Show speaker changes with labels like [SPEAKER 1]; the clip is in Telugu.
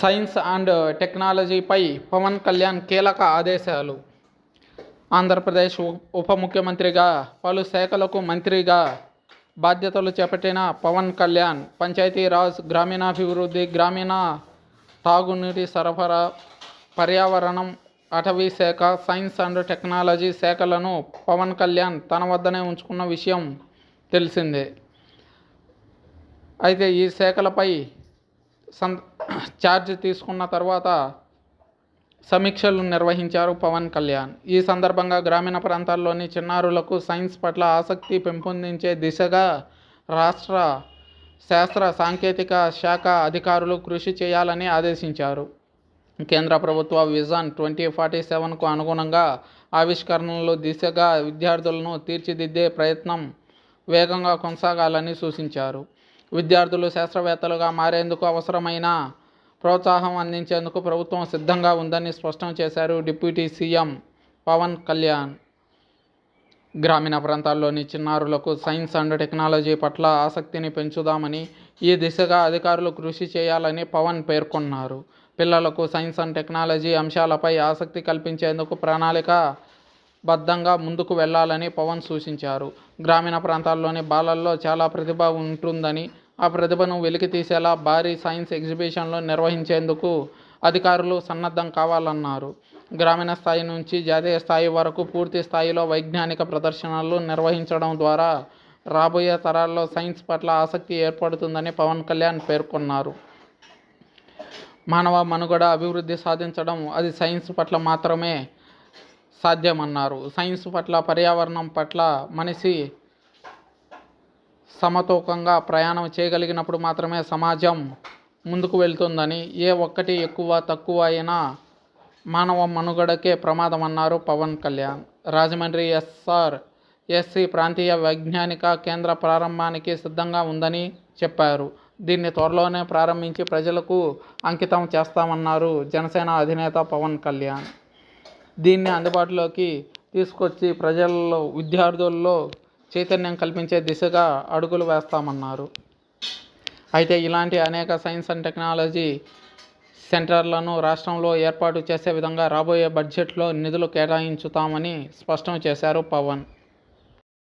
[SPEAKER 1] సైన్స్ అండ్ టెక్నాలజీపై పవన్ కళ్యాణ్ కీలక ఆదేశాలు. ఆంధ్రప్రదేశ్ ఉప ముఖ్యమంత్రిగా పలు శాఖలకు మంత్రిగా బాధ్యతలు చేపట్టిన పవన్ కళ్యాణ్ పంచాయతీరాజ్ గ్రామీణాభివృద్ధి గ్రామీణ తాగునీటి సరఫరా పర్యావరణం అటవీ శాఖ సైన్స్ అండ్ టెక్నాలజీ శాఖలను పవన్ కళ్యాణ్ తన వద్దనే ఉంచుకున్న విషయం తెలిసిందే. అయితే ఈ శాఖలపై సం ఛార్జ్ తీసుకున్న తర్వాత సమీక్షలు నిర్వహించారు పవన్ కళ్యాణ్. ఈ సందర్భంగా గ్రామీణ ప్రాంతాల్లోని చిన్నారులకు సైన్స్ పట్ల ఆసక్తి పెంపొందించే దిశగా రాష్ట్ర శాస్త్ర సాంకేతిక శాఖ అధికారులు కృషి చేయాలని ఆదేశించారు. కేంద్ర ప్రభుత్వ విజన్ ట్వంటీ ఫార్టీ సెవెన్కు అనుగుణంగా ఆవిష్కరణలు దిశగా విద్యార్థులను తీర్చిదిద్దే ప్రయత్నం వేగంగా కొనసాగాలని సూచించారు. విద్యార్థులు శాస్త్రవేత్తలుగా మారేందుకు అవసరమైన ప్రోత్సాహం అందించేందుకు ప్రభుత్వం సిద్ధంగా ఉందని స్పష్టం చేశారు డిప్యూటీ సీఎం పవన్ కళ్యాణ్. గ్రామీణ ప్రాంతాల్లోని చిన్నారులకు సైన్స్ అండ్ టెక్నాలజీ పట్ల ఆసక్తిని పెంచుదామని ఈ దిశగా అధికారులు కృషి చేయాలని పవన్ పేర్కొన్నారు. పిల్లలకు సైన్స్ అండ్ టెక్నాలజీ అంశాలపై ఆసక్తి కల్పించేందుకు ప్రణాళిక బద్ధంగా ముందుకు వెళ్ళాలని పవన్ సూచించారు. గ్రామీణ ప్రాంతాల్లోని బాలల్లో చాలా ప్రతిభ ఉంటుందని ఆ ప్రతిభను వెలికి తీసేలా భారీ సైన్స్ ఎగ్జిబిషన్లు నిర్వహించేందుకు అధికారులు సన్నద్ధం కావాలన్నారు. గ్రామీణ స్థాయి నుంచి జాతీయ స్థాయి వరకు పూర్తి స్థాయిలో వైజ్ఞానిక ప్రదర్శనలు నిర్వహించడం ద్వారా రాబోయే తరాల్లో సైన్స్ పట్ల ఆసక్తి ఏర్పడుతుందని పవన్ కళ్యాణ్ పేర్కొన్నారు. మానవ మనుగడ అభివృద్ధి సాధించడం అది సైన్స్ పట్ల మాత్రమే సాధ్యమన్నారు. సైన్స్ పట్ల పర్యావరణం పట్ల మనిషి సమతూకంగా ప్రయాణం చేయగలిగినప్పుడు మాత్రమే సమాజం ముందుకు వెళ్తుందని ఏ ఒక్కటి ఎక్కువ తక్కువ అయినా మానవ మనుగడకే ప్రమాదం అన్నారు పవన్ కళ్యాణ్. రాజమండ్రి ఎస్ఆర్ ఎస్సీ ప్రాంతీయ వైజ్ఞానిక కేంద్ర ప్రారంభానికి సిద్ధంగా ఉందని చెప్పారు. దీన్ని త్వరలోనే ప్రారంభించి ప్రజలకు అంకితం చేస్తామన్నారు జనసేన అధినేత పవన్ కళ్యాణ్. దీన్ని అందుబాటులోకి తీసుకొచ్చి ప్రజల్లో విద్యార్థుల్లో చైతన్యం కల్పించే దిశగా అడుగులు వేస్తామన్నారు. అయితే ఇలాంటి అనేక సైన్స్ అండ్ టెక్నాలజీ సెంటర్లను రాష్ట్రంలో ఏర్పాటు చేసే విధంగా రాబోయే బడ్జెట్లో నిధులు కేటాయించుతామని స్పష్టం చేశారు పవన్.